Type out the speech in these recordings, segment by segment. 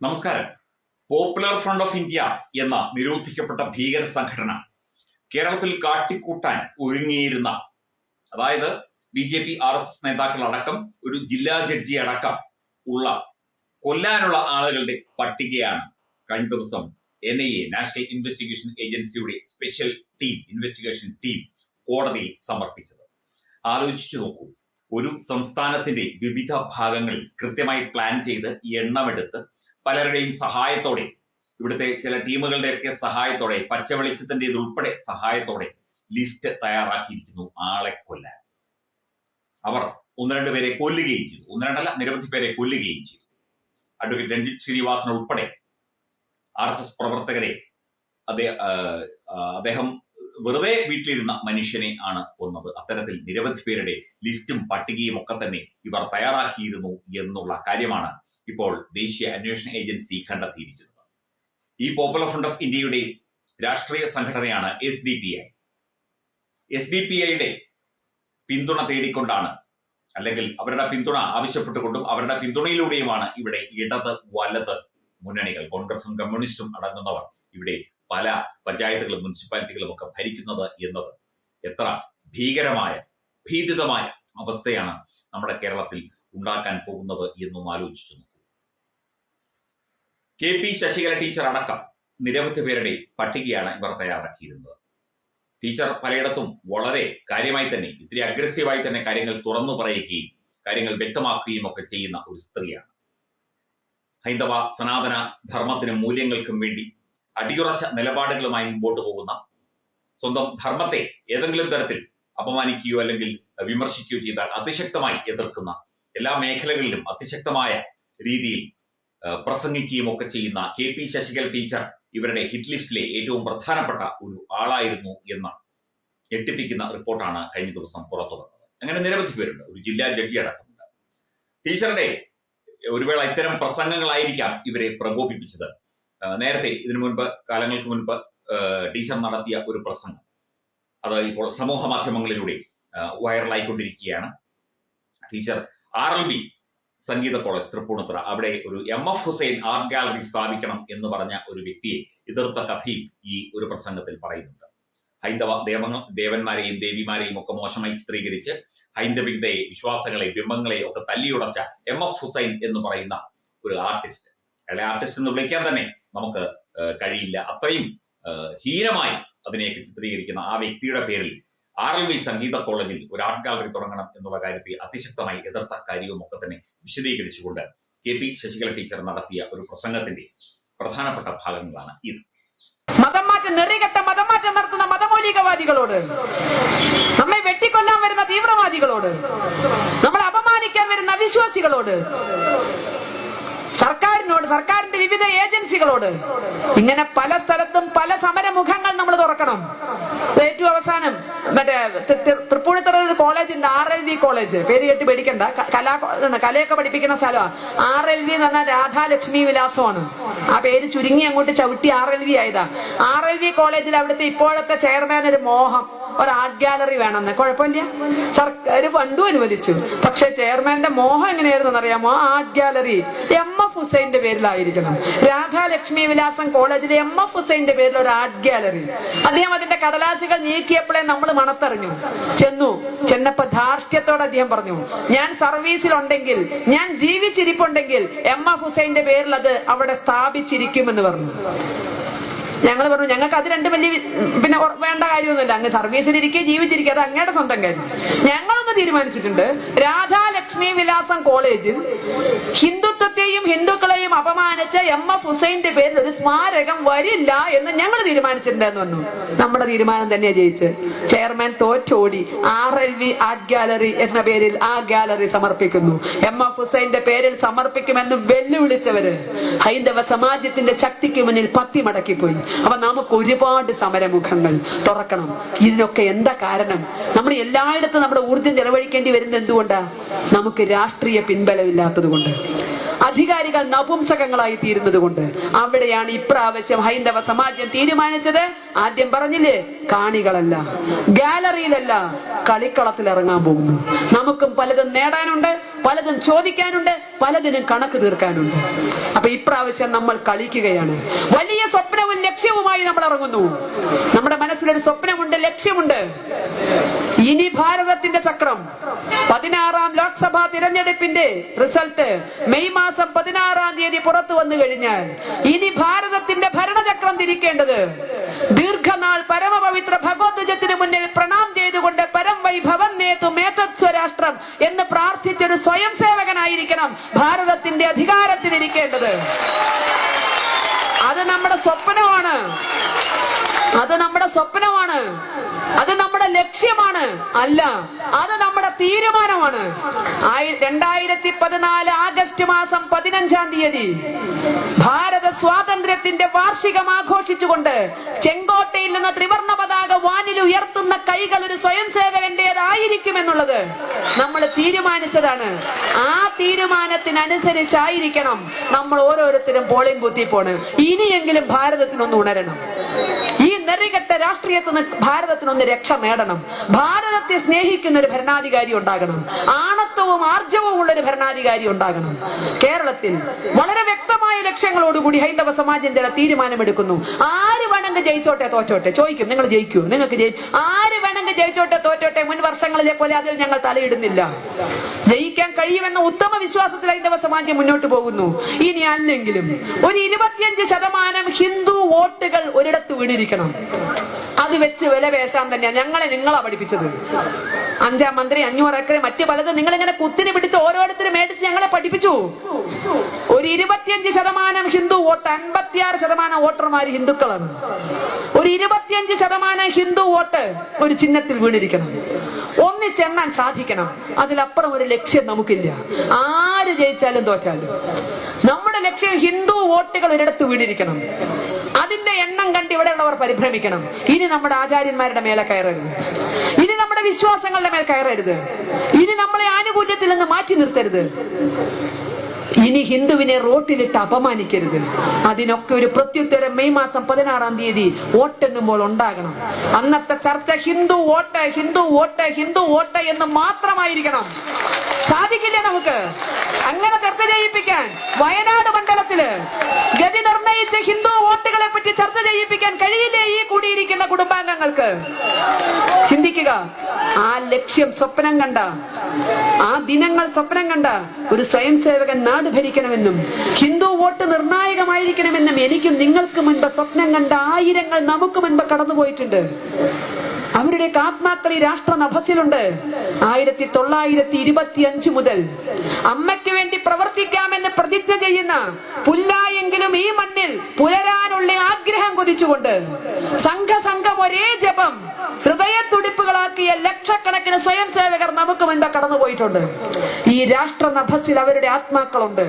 നമസ്കാരം. Popular front of India എന്ന നിരോധിക്കപ്പെട്ട ഭീകര സംഘടന കേരളത്തിൽ കാട്ടിക്കൂട്ടാൻ ഒരുങ്ങിയിരുന്ന അതായത് B J P R S S നേതാക്കൾ അടക്കം ഒരു ജില്ലാ ജഡ്ജി അടക്കം ഉള്ള കൊല്ലാനുള്ള ആളുകളുടെ പട്ടികയാണ് കഴിഞ്ഞ ദിവസം N I A national investigation ഏജൻസിയുടെ സ്പെഷ്യൽ ടീം ഇൻവെസ്റ്റിഗേഷൻ ടീം കോടതിയിൽ സമർപ്പിച്ചത്. ആലോചിച്ചു നോക്കൂ. ഒരു സംസ്ഥാനത്തിന്റെ വിവിധ ഭാഗങ്ങളിൽ കൃത്യമായി പ്ലാൻ ചെയ്ത് എണ്ണമെടുത്ത് പലരുടെയും സഹായത്തോടെ ഇവിടുത്തെ ചില ടീമുകളുടെയൊക്കെ സഹായത്തോടെ പച്ചവെളിച്ചത്തിന്റെ ഇതുൾപ്പെടെ സഹായത്തോടെ ലിസ്റ്റ് തയ്യാറാക്കിയിരിക്കുന്നു. ആളെ കൊല്ലാൻ. അവർ ഒന്ന് രണ്ട് പേരെ കൊല്ലുകയും ചെയ്തു. ഒന്ന് രണ്ടല്ല നിരവധി പേരെ കൊല്ലുകയും ചെയ്തു. അഡ്വക്കേറ്റ് രഞ്ജിത് ശ്രീനിവാസൻ ഉൾപ്പെടെ ആർ എസ് എസ് പ്രവർത്തകരെ അദ്ദേഹം അദ്ദേഹം വെറുതെ വീട്ടിലിരുന്ന മനുഷ്യനെ ആണ് കൊന്നത്. അത്തരത്തിൽ നിരവധി പേരുടെ ലിസ്റ്റും പട്ടികയും ഒക്കെ തന്നെ ഇവർ തയ്യാറാക്കിയിരുന്നു എന്നുള്ള കാര്യമാണ് ഇപ്പോൾ ദേശീയ അന്വേഷണ ഏജൻസി കണ്ടെത്തിയിരിക്കുന്നത്. ഈ പോപ്പുലർ ഫ്രണ്ട് ഓഫ് ഇന്ത്യയുടെ രാഷ്ട്രീയ സംഘടനയാണ് S D P I S D P ഐയുടെ പിന്തുണ തേടിക്കൊണ്ടാണ് അല്ലെങ്കിൽ അവരുടെ പിന്തുണ ആവശ്യപ്പെട്ടുകൊണ്ടും അവരുടെ പിന്തുണയിലൂടെയുമാണ് ഇവിടെ ഇടത് വലത് മുന്നണികൾ കോൺഗ്രസും കമ്മ്യൂണിസ്റ്റും അടങ്ങുന്നവർ ഇവിടെ പല പഞ്ചായത്തുകളും മുനിസിപ്പാലിറ്റികളും ഒക്കെ ഭരിക്കുന്നത് എന്നത് എത്ര ഭീകരമായ ഭീതിതമായ അവസ്ഥയാണ് നമ്മുടെ കേരളത്തിൽ ഉണ്ടാക്കാൻ പോകുന്നത് എന്നും ആലോചിച്ചു കെ പി ശശികല ടീച്ചർ അടക്കം നിരവധി പേരുടെ പട്ടികയാണ് ഇവർ തയ്യാറാക്കിയിരുന്നത്. ടീച്ചർ പലയിടത്തും വളരെ കാര്യമായി തന്നെ ഇത്തിരി അഗ്രസീവായി തന്നെ കാര്യങ്ങൾ തുറന്നു പറയുകയും കാര്യങ്ങൾ വ്യക്തമാക്കുകയും ഒക്കെ ചെയ്യുന്ന ഒരു സ്ത്രീയാണ്. ഹൈന്ദവ സനാതന ധർമ്മത്തിനും മൂല്യങ്ങൾക്കും വേണ്ടി അടിയുറച്ച നിലപാടുകളുമായി മുമ്പോട്ട് പോകുന്ന സ്വന്തം ധർമ്മത്തെ ഏതെങ്കിലും തരത്തിൽ അപമാനിക്കുകയോ അല്ലെങ്കിൽ വിമർശിക്കുകയോ ചെയ്താൽ അതിശക്തമായി എതിർക്കുന്ന എല്ലാ മേഖലകളിലും അതിശക്തമായ രീതിയിൽ പ്രസംഗിക്കുകയും ഒക്കെ ചെയ്യുന്ന കെ പി ശശികല ടീച്ചർ ഇവരുടെ ഹിറ്റ് ലിസ്റ്റിലെ ഏറ്റവും പ്രധാനപ്പെട്ട ഒരു ആളായിരുന്നു എന്ന ഞെട്ടിപ്പിക്കുന്ന റിപ്പോർട്ടാണ് കഴിഞ്ഞ ദിവസം പുറത്തു വന്നത്. അങ്ങനെ നിരവധി പേരുണ്ട്. ഒരു ജില്ലാ ജഡ്ജി അടക്കമുണ്ട്. ടീച്ചറുടെ ഒരു വേള ഇത്തരം പ്രസംഗങ്ങളായിരിക്കാം ഇവരെ പ്രകോപിപ്പിച്ചത്. നേരത്തെ ഇതിനു മുൻപ് കാലങ്ങൾക്ക് മുൻപ് ടീച്ചർ നടത്തിയ ഒരു പ്രസംഗം. അത് ഇപ്പോൾ സമൂഹ മാധ്യമങ്ങളിലൂടെ വൈറലായിക്കൊണ്ടിരിക്കുകയാണ്. ടീച്ചർ ആർ എൽ ബി സംഗീത കോളേജ് തൃപ്പൂണിത്തുറ. അവിടെ ഒരു M F Hussain art gallery സ്ഥാപിക്കണം എന്ന് പറഞ്ഞ ഒരു വ്യക്തിയെ എതിർത്ത കഥയും ഈ ഒരു പ്രസംഗത്തിൽ പറയുന്നുണ്ട്. ഹൈന്ദവ ദേവങ്ങൾ ദേവന്മാരെയും ദേവിമാരെയും ഒക്കെ മോശമായി ചിത്രീകരിച്ച് ഹൈന്ദവികതയെ വിശ്വാസങ്ങളെ ബിംബങ്ങളെ ഒക്കെ തല്ലിയുടച്ച എം എഫ് ഹുസൈൻ എന്ന് പറയുന്ന ഒരു ആർട്ടിസ്റ്റ്. അയാളെ ആർട്ടിസ്റ്റ് എന്ന് വിളിക്കാൻ തന്നെ നമുക്ക് കഴിയില്ല. അത്രയും ഹീനമായി അതിനെയൊക്കെ ചിത്രീകരിക്കുന്ന ആ വ്യക്തിയുടെ പേരിൽ ആർ എൽ വി സംഗീത കോളേജിൽ ഒരു ആർട്ട് ഗാലറി തുടങ്ങണം എന്നുള്ള കാര്യത്തെ അതിശക്തമായി എതിർത്ത കാര്യവും ഒക്കെ തന്നെ വിശദീകരിച്ചുകൊണ്ട് കെ പി ശശികല ടീച്ചർ നടത്തിയ ഒരു പ്രസംഗത്തിന്റെ പ്രധാനപ്പെട്ട ഭാഗങ്ങളാണ് ഇത്. മതം മാറ്റം നെറികെട്ട മതം മാറ്റം നടത്തുന്ന മതമൗലികവാദികളോട് നമ്മെ വെട്ടിക്കൊല്ലാൻ വരുന്ന തീവ്രവാദികളോട് നമ്മളെ അപമാനിക്കാൻ വരുന്ന അവിശ്വാസികളോട് സർക്കാരിനോട് സർക്കാരിന്റെ വിവിധ ഏജൻസികളോട് ഇങ്ങനെ പല സ്ഥലത്തും പല സമരമുഖങ്ങൾ നമ്മൾ തുറക്കണം. ഏറ്റവും അവസാനം മറ്റേ തൃപ്പൂണിത്തുറ ഒരു കോളേജ് ഉണ്ട് ആർ എൽ വി കോളേജ്. പേര് കേട്ട് പേടിക്കണ്ട. കലാ കലയൊക്കെ പഠിപ്പിക്കുന്ന സ്ഥലമാണ് ആർ എൽ വി എന്ന് പറഞ്ഞാൽ രാധാലക്ഷ്മി വിലാസമാണ്. ആ പേര് ചുരുങ്ങി അങ്ങോട്ട് ചവിട്ടി ആർ എൽ വി ആയതാ. ആർ എൽ വി കോളേജിൽ അവിടുത്തെ ഇപ്പോഴത്തെ ചെയർമാൻ ഒരു മോഹം. ഒരു ആർട്ട് ഗാലറി വേണമെന്ന്. കുഴപ്പമില്ല. സർക്കാർ ഫണ്ടും അനുവദിച്ചു. പക്ഷെ ചെയർമാന്റെ മോഹം എങ്ങനെയായിരുന്നു അറിയാമോ? ആ ആർട്ട് ഗാലറി എം എഫ് ഹുസൈന്റെ പേരിലായിരിക്കണം. രാധാലക്ഷ്മി വിലാസം കോളേജിലെ എം എഫ് ഹുസൈന്റെ പേരിൽ ഒരു ആർട്ട് ഗാലറി അദ്ദേഹം അതിന്റെ കടലാസുകൾ നീക്കിയപ്പോഴേ നമ്മൾ മണത്തറിഞ്ഞു. ചെന്നു. ചെന്നപ്പോ ധാർഷ്ട്യത്തോടെ അദ്ദേഹം പറഞ്ഞു ഞാൻ സർവീസിലുണ്ടെങ്കിൽ ഞാൻ ജീവിച്ചിരിപ്പുണ്ടെങ്കിൽ എം എഫ് ഹുസൈന്റെ പേരിൽ അത് അവിടെ സ്ഥാപിച്ചിരിക്കുമെന്ന് പറഞ്ഞു. ഞങ്ങൾ പറഞ്ഞു ഞങ്ങൾക്ക് അത് രണ്ട് വലിയ പിന്നെ വേണ്ട കാര്യമൊന്നുമില്ല. അങ്ങ് സർവീസിലിരിക്കെ ജീവിച്ചിരിക്കുക അത് അങ്ങയുടെ സ്വന്തം കാര്യം. ഞങ്ങളൊന്ന് തീരുമാനിച്ചിട്ടുണ്ട് രാധാലക്ഷ്മി വിലാസം കോളേജിൽ ഹിന്ദുത്വത്തെയും ഹിന്ദുക്കളെയും അപമാനിച്ച എം എഫ് ഹുസൈന്റെ പേരിൽ ഒരു സ്മാരകം വരില്ല എന്ന് ഞങ്ങൾ തീരുമാനിച്ചിട്ടുണ്ടെന്ന് പറഞ്ഞു നമ്മുടെ തീരുമാനം തന്നെ ജയിച്ച് chairman തോറ്റോടി R L V art gallery എന്ന പേരിൽ ആ ഗാലറി സമർപ്പിക്കുന്നു. എം എഫ് ഹുസൈന്റെ പേരിൽ സമർപ്പിക്കുമെന്ന് വെല്ലുവിളിച്ചവര്. ഹൈന്ദവ സമാജത്തിന്റെ ശക്തിക്ക് മുന്നിൽ പത്തി മടക്കിപ്പോയി അപ്പൊ നമുക്ക് ഒരുപാട് സമരമുഖങ്ങൾ തുറക്കണം. ഇതിനൊക്കെ എന്താ കാരണം? നമ്മൾ എല്ലായിടത്തും നമ്മുടെ ഊർജം ചെലവഴിക്കേണ്ടി വരുന്നത് എന്തുകൊണ്ടാ? നമുക്ക് രാഷ്ട്രീയ പിൻബലമില്ലാത്തത് കൊണ്ട്. അധികാരികൾ നപുംസകങ്ങളായി തീരുന്നത് കൊണ്ട്. അവിടെയാണ് ഇപ്രാവശ്യം ഹൈന്ദവ സമാജം തീരുമാനിച്ചത്. ആദ്യം പറഞ്ഞില്ലേ? കാണികളല്ല. ഗാലറിയിലല്ല കളിക്കളത്തിൽ ഇറങ്ങാൻ പോകുന്നു നമുക്കും പലതും നേടാനുണ്ട് പലതും ചോദിക്കാനുണ്ട്. പലതിനും കണക്ക് തീർക്കാനുണ്ട്. അപ്പൊ ഇപ്രാവശ്യം നമ്മൾ കളിക്കുകയാണ്. വലിയ സ്വപ്നവും ലക്ഷ്യവുമായി നമ്മൾ ഇറങ്ങുന്നു. നമ്മുടെ മനസ്സിലൊരു സ്വപ്നമുണ്ട് ലക്ഷ്യമുണ്ട്. ഇനി ഭാരതത്തിന്റെ ചക്രം. പതിനാറാം ലോക്സഭാ തിരഞ്ഞെടുപ്പിന്റെ റിസൾട്ട് മെയ് മാസം പതിനാറാം തീയതി പുറത്തു വന്നു കഴിഞ്ഞാൽ ഇനി ഭാരതത്തിന്റെ ഭരണചക്രം തിരിക്കേണ്ടത് ദീർഘനാൾ പരമപവിത്ര ഭഗവദ്വജത്തിന് മുന്നിൽ പ്രണാം ചെയ്തുകൊണ്ട് പരം വൈഭവം നേതു മേതത് സ്വരാഷ്ട്രം എന്ന് പ്രാർത്ഥിച്ചൊരു സ്വയം സേവകനായിരിക്കണം ഭാരതത്തിന്റെ അധികാരത്തിലിരിക്കേണ്ടത് അത് നമ്മുടെ സ്വപ്നമാണ് അത് നമ്മുടെ സ്വപ്നമാണ് അത് നമ്മുടെ ലക്ഷ്യമാണ് അല്ല അത് നമ്മുടെ തീരുമാനമാണ്. രണ്ടായിരത്തി പതിനാല് ആഗസ്റ്റ് മാസം പതിനഞ്ചാം തീയതി ഭാരത സ്വാതന്ത്ര്യത്തിന്റെ വാർഷികം ആഘോഷിച്ചുകൊണ്ട് ചെങ്കോട്ടയിൽ നിന്ന് ത്രിവർണ പതാക വാനിൽ ഉയർത്തുന്ന കൈകൾ ഒരു സ്വയം സേവകന്റേതായിരിക്കുമെന്നുള്ളത് നമ്മൾ തീരുമാനിച്ചതാണ്. ആ തീരുമാനത്തിനനുസരിച്ചായിരിക്കണം നമ്മൾ ഓരോരുത്തരും പോളിംഗ് ബൂത്തിൽ ഇനിയെങ്കിലും ഭാരതത്തിനൊന്ന് ഉണരണം. ഈ നെറികെട്ട രാഷ്ട്രീയത്തിൽ രാഷ്ട്രീയത്തിന് ഭാരതത്തിനൊന്ന് രക്ഷ നേടണം. ഭാരതത്തെ സ്നേഹിക്കുന്ന ഒരു ഭരണാധികാരി ഉണ്ടാകണം. ആണത്വവും ആർജവവും ഉള്ള ഒരു ഭരണാധികാരി ഉണ്ടാകണം. കേരളത്തിൽ വളരെ വ്യക്തമായ ലക്ഷ്യങ്ങളോടുകൂടി ഹൈന്ദവ സമാജം ചില തീരുമാനമെടുക്കുന്നു. ആര് വേണമെങ്കിൽ ജയിച്ചോട്ടെ തോറ്റോട്ടെ? ചോദിക്കും. നിങ്ങൾ ജയിക്കൂ. നിങ്ങൾക്ക് ജയി ആര് വേണമെങ്കിൽ ജയിച്ചോട്ടെ തോറ്റോട്ടെ? മുൻ വർഷങ്ങളിലെ പോലെ അതിൽ ഞങ്ങൾ തലയിടുന്നില്ല. ജയിക്കാൻ കഴിയുമെന്ന ഉത്തമ വിശ്വാസത്തിൽ ഹൈന്ദവ സമാജം മുന്നോട്ട് പോകുന്നു. ഇനി അല്ലെങ്കിലും ഒരു ഇരുപത്തിയഞ്ച് ശതമാനം ഹിന്ദു വോട്ടുകൾ ഒരിടത്ത് വീണിരിക്കണം. അത് വെച്ച് വില പേശാൻ തന്നെയാണ് ഞങ്ങളെ നിങ്ങളാ പഠിപ്പിച്ചത്. അഞ്ചാം മന്ത്രി അഞ്ഞൂറ് ഏക്കർ മറ്റു പലതും നിങ്ങൾ ഇങ്ങനെ കുത്തിനെ പിടിച്ച് ഓരോരുത്തരും മേടിച്ച് ഞങ്ങളെ പഠിപ്പിച്ചു. ഒരു ഇരുപത്തിയഞ്ച് ശതമാനം ഹിന്ദു വോട്ട് അൻപത്തിയാറ് ശതമാനം വോട്ടർമാർ ഹിന്ദുക്കളാണ്. ഒരു ഇരുപത്തിയഞ്ച് ശതമാനം ഹിന്ദു വോട്ട് ഒരു ചിഹ്നത്തിൽ വീണിരിക്കണം. ഒന്നിച്ചെണ്ണാൻ സാധിക്കണം. അതിലപ്പുറം ഒരു ലക്ഷ്യം നമുക്കില്ല. ആര് ജയിച്ചാലും തോറ്റാലും. നമ്മുടെ ലക്ഷ്യം ഹിന്ദു വോട്ടുകൾ ഒരിടത്ത് വീണിരിക്കണം. അതിന്റെ എണ്ണം കണ്ട് ഇവിടെയുള്ളവർ പരിഭ്രമിക്കണം. ഇനി നമ്മുടെ ആചാര്യന്മാരുടെ മേലെ കയറരുത്. ഇനി നമ്മുടെ വിശ്വാസങ്ങളുടെ മേൽ കയറരുത്. ഇനി നമ്മളെ ആനുകൂല്യത്തിൽ നിന്ന് മാറ്റി നിർത്തരുത്. ഇനി ഹിന്ദുവിനെ റോട്ടിലിട്ട് അപമാനിക്കരുത്. അതിനൊക്കെ ഒരു പ്രത്യുത്തരം മെയ് മാസം പതിനാറാം തീയതി വോട്ടെണ്ണുമ്പോൾ ഉണ്ടാകണം. അന്നത്തെ ചർച്ച Hindu vote Hindu vote Hindu vote എന്ന് മാത്രമായിരിക്കണം. സാധിക്കില്ല നമുക്ക്? അങ്ങനെ ചർച്ച ചെയ്യിപ്പിക്കാൻ വയനാട് മണ്ഡലത്തിൽ കുടുംബാംഗങ്ങൾക്ക് ചിന്തിക്കുക. ആ ലക്ഷ്യം സ്വപ്നം കണ്ട ആ ദിനങ്ങൾ സ്വപ്നം കണ്ട ഒരു സ്വയം സേവകൻ നാട് ഭരിക്കണമെന്നും ഹിന്ദു വോട്ട് നിർണായകമായിരിക്കണമെന്നും എനിക്കും നിങ്ങൾക്ക് മുൻപ് സ്വപ്നം കണ്ട ആയിരങ്ങൾ നമുക്ക് മുൻപ് കടന്നുപോയിട്ടുണ്ട്. അവരുടെ ആത്മാക്കൾ ഈ രാഷ്ട്ര നഭസിലുണ്ട്. ആയിരത്തി തൊള്ളായിരത്തി ഇരുപത്തി അഞ്ച് മുതൽ അമ്മയ്ക്ക് വേണ്ടി പ്രവർത്തിക്കാമെന്ന് പ്രതിജ്ഞ ചെയ്യുന്ന പുല്ലായെങ്കിലും ഈ മണ്ണിൽ പുലരാനുള്ള ആഗ്രഹം കൊതിച്ചുകൊണ്ട് സംഘസംഘം ഒരേ ജപം ഹൃദയ തുടിപ്പുകളാക്കിയ ലക്ഷക്കണക്കിന് സ്വയം സേവകർ നമുക്ക് മുൻപ് കടന്നുപോയിട്ടുണ്ട്. ഈ രാഷ്ട്ര നഭസിൽ അവരുടെ ആത്മാക്കളുണ്ട്.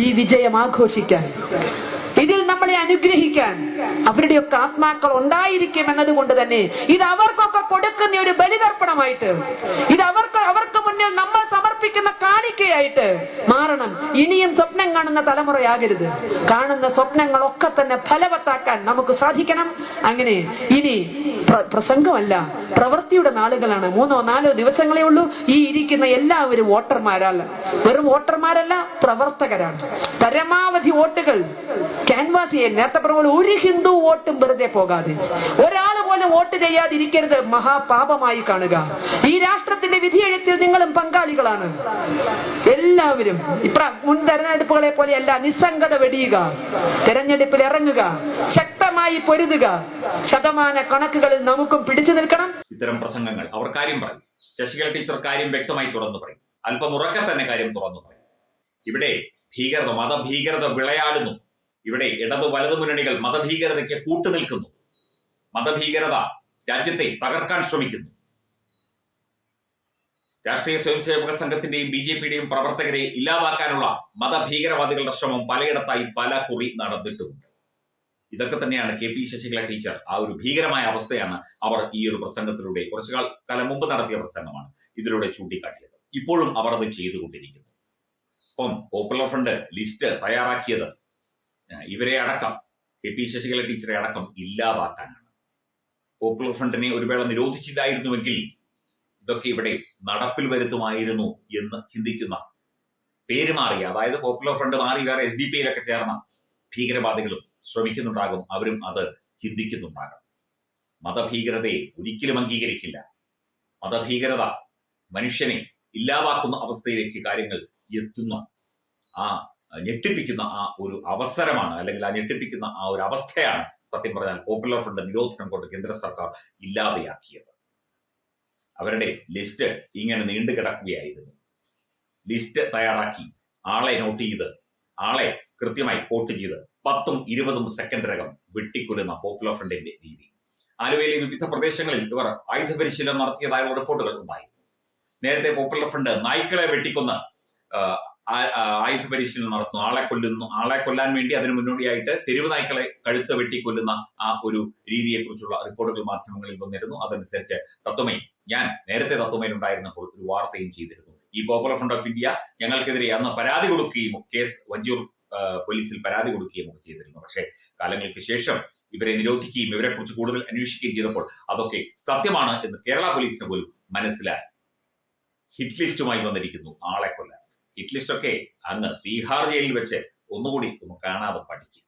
ഈ വിജയം ആഘോഷിക്കാൻ. ഇതിൽ നമ്മളെ അനുഗ്രഹിക്കാൻ അവരുടെയൊക്കെ ആത്മാക്കൾ ഉണ്ടായിരിക്കും എന്നതുകൊണ്ട് തന്നെ ഇത് അവർക്കൊക്കെ കൊടുക്കുന്ന ഒരു ബലിതർപ്പണമായിട്ട് ഇത് അവർക്ക് അവർക്ക് മുന്നിൽ നമ്മൾ സമർപ്പിക്കുന്ന കാണിക്കയായിട്ട് മാറണം. ഇനിയും സ്വപ്നം കാണുന്ന തലമുറയാകരുത്. കാണുന്ന സ്വപ്നങ്ങളൊക്കെ തന്നെ ഫലവത്താക്കാൻ നമുക്ക് സാധിക്കണം. അങ്ങനെ ഇനി പ്രസംഗമല്ല പ്രവൃത്തിയുടെ നാളുകളാണ്. മൂന്നോ നാലോ ദിവസങ്ങളേ ഉള്ളൂ. ഈ ഇരിക്കുന്ന എല്ലാവരും വോട്ടർമാരല്ല വെറും വോട്ടർമാരല്ല പ്രവർത്തകരാണ്. പരമാവധി വോട്ടുകൾ ക്യാൻവാസ് ചെയ്യാൻ നേരത്തെ പറഞ്ഞ പോലെ ഒരു ഹിന്ദു വോട്ടും വെറുതെ പോകാതെ. ഒരാൾ പോലും വോട്ട് ചെയ്യാതിരിക്കരുത്. മഹാപാപമായി കാണുക. ഈ രാഷ്ട്രത്തിന്റെ വിധിയെഴുത്തിൽ നിങ്ങളും പങ്കാളികളാണ്. എല്ലാവരും ഇപ്ര മുൻ തെരഞ്ഞെടുപ്പുകളെ പോലെയല്ല നിസ്സംഗത വെടിയുക തെരഞ്ഞെടുപ്പിൽ ഇറങ്ങുക ശക്തമായി പൊരുതുക. ശതമാന കണക്കുകളിൽ നമുക്കും പിടിച്ചു നിൽക്കണം. ഇത്തരം പ്രസംഗങ്ങൾ അവർ കാര്യം പറയും ശശികല ടീച്ചർ കാര്യം വ്യക്തമായി തുറന്നു പറയും. അല്പം ഉറക്കെ തന്നെ കാര്യം തുറന്നു പറയും. ഇവിടെ ഭീകരത മതഭീകരത വിളയാടുന്നു. ഇവിടെ ഇടത് വലത് മുന്നണികൾ മതഭീകരതയ്ക്ക് കൂട്ടുനിൽക്കുന്നു. മതഭീകരത രാജ്യത്തെ തകർക്കാൻ ശ്രമിക്കുന്നു. രാഷ്ട്രീയ സ്വയംസേവക സംഘത്തിന്റെയും ബി ജെ പിയുടെയും പ്രവർത്തകരെ ഇല്ലാതാക്കാനുള്ള മതഭീകരവാദികളുടെ ശ്രമം പലയിടത്തായി പല കുറി നടന്നിട്ടുമുണ്ട്. ഇതൊക്കെ തന്നെയാണ് കെ പി ശശികല ടീച്ചർ ആ ഒരു ഭീകരമായ അവസ്ഥയാണ് അവർ ഈ ഒരു പ്രസംഗത്തിലൂടെ കുറച്ചു കാലം മുമ്പ് നടത്തിയ പ്രസംഗമാണ് ഇതിലൂടെ ചൂണ്ടിക്കാട്ടിയത്. ഇപ്പോഴും അവർ അത് ചെയ്തുകൊണ്ടിരിക്കുന്നു. അപ്പം പോപ്പുലർ ഫ്രണ്ട് ലിസ്റ്റ് തയ്യാറാക്കിയത് ഇവരെ അടക്കം കെ പി ശശികല ടീച്ചറെ അടക്കം ഇല്ലാതാക്കാനാണ്. പോപ്പുലർ ഫ്രണ്ടിനെ ഒരു വേള നിരോധിച്ചില്ലായിരുന്നുവെങ്കിൽ ഇതൊക്കെ ഇവിടെ നടപ്പിൽ വരുത്തുമായിരുന്നു എന്ന് ചിന്തിക്കുന്ന പേര് മാറി അതായത് പോപ്പുലർ ഫ്രണ്ട് മാറി വേറെ എസ് ഡി പിയിലൊക്കെ ചേർന്ന ഭീകരവാദികളും ശ്രമിക്കുന്നുണ്ടാകും. അവരും അത് ചിന്തിക്കുന്നുണ്ടാകും. മതഭീകരതയെ ഒരിക്കലും അംഗീകരിക്കില്ല. മതഭീകരത മനുഷ്യനെ ഇല്ലാതാക്കുന്ന അവസ്ഥയിലേക്ക് കാര്യങ്ങൾ എത്തുന്ന ആ ഞെട്ടിപ്പിക്കുന്ന ആ ഒരു അവസരമാണ് അല്ലെങ്കിൽ ആ ഞെട്ടിപ്പിക്കുന്ന ആ ഒരു അവസ്ഥയാണ് സത്യം പറഞ്ഞാൽ പോപ്പുലർ ഫ്രണ്ട് നിരോധനം കൊണ്ട് കേന്ദ്ര സർക്കാർ ഇല്ലാതെയാക്കിയത്. അവരുടെ ലിസ്റ്റ് ഇങ്ങനെ നീണ്ടു കിടക്കുകയായിരുന്നു. ലിസ്റ്റ് തയ്യാറാക്കി ആളെ നോട്ട് ചെയ്ത് ആളെ കൃത്യമായി വോട്ട് ചെയ്ത് പത്തും ഇരുപതും സെക്കൻഡിനകം വെട്ടിക്കൊല്ലുന്ന പോപ്പുലർ ഫ്രണ്ടിന്റെ രീതി. ആലുവയിലെ വിവിധ പ്രദേശങ്ങളിൽ ഇവർ ആയുധ പരിശീലനം നടത്തിയതായുള്ള റിപ്പോർട്ടുകൾ ഉണ്ടായി. നേരത്തെ പോപ്പുലർ ഫ്രണ്ട് നായ്ക്കളെ വെട്ടിക്കൊന്ന് ആയുധ പരിശീലനം നടത്തുന്നു. ആളെ കൊല്ലുന്നു. ആളെ കൊല്ലാൻ വേണ്ടി അതിന് മുന്നോടിയായിട്ട് തെരുവ് നായ്ക്കളെ കഴുത്ത് വെട്ടിക്കൊല്ലുന്ന ആ ഒരു രീതിയെക്കുറിച്ചുള്ള റിപ്പോർട്ടുകൾ മാധ്യമങ്ങളിൽ വന്നിരുന്നു. അതനുസരിച്ച് തത്വമൈ ഞാൻ നേരത്തെ തത്വമയിൽ ഉണ്ടായിരുന്നപ്പോൾ ഒരു വാർത്തയും ചെയ്തിരുന്നു. ഈ പോപ്പുലർ ഫ്രണ്ട് ഓഫ് ഇന്ത്യ ഞങ്ങൾക്കെതിരെ അന്ന് പരാതി കൊടുക്കുകയും കേസ് വഞ്ചൂർ പോലീസിൽ പരാതി കൊടുക്കുകയും ഒക്കെ ചെയ്തിരുന്നു. പക്ഷേ കാലങ്ങൾക്ക് ശേഷം ഇവരെ നിരോധിക്കുകയും ഇവരെ കുറിച്ച് കൂടുതൽ അന്വേഷിക്കുകയും ചെയ്തപ്പോൾ അതൊക്കെ സത്യമാണ് എന്ന് കേരള പോലീസിന് പോലും മനസ്സിലായി. ഹിറ്റ് ലിസ്റ്റുമായി വന്നിരിക്കുന്നു ആളെ കൊല്ലാൻ. ലിസ്റ്റ് ഒക്കെ അങ്ങ് തീഹാർ ജയിലിൽ വെച്ച് ഒന്നുകൂടി ഒന്ന് കാണാതെ പഠിക്കും.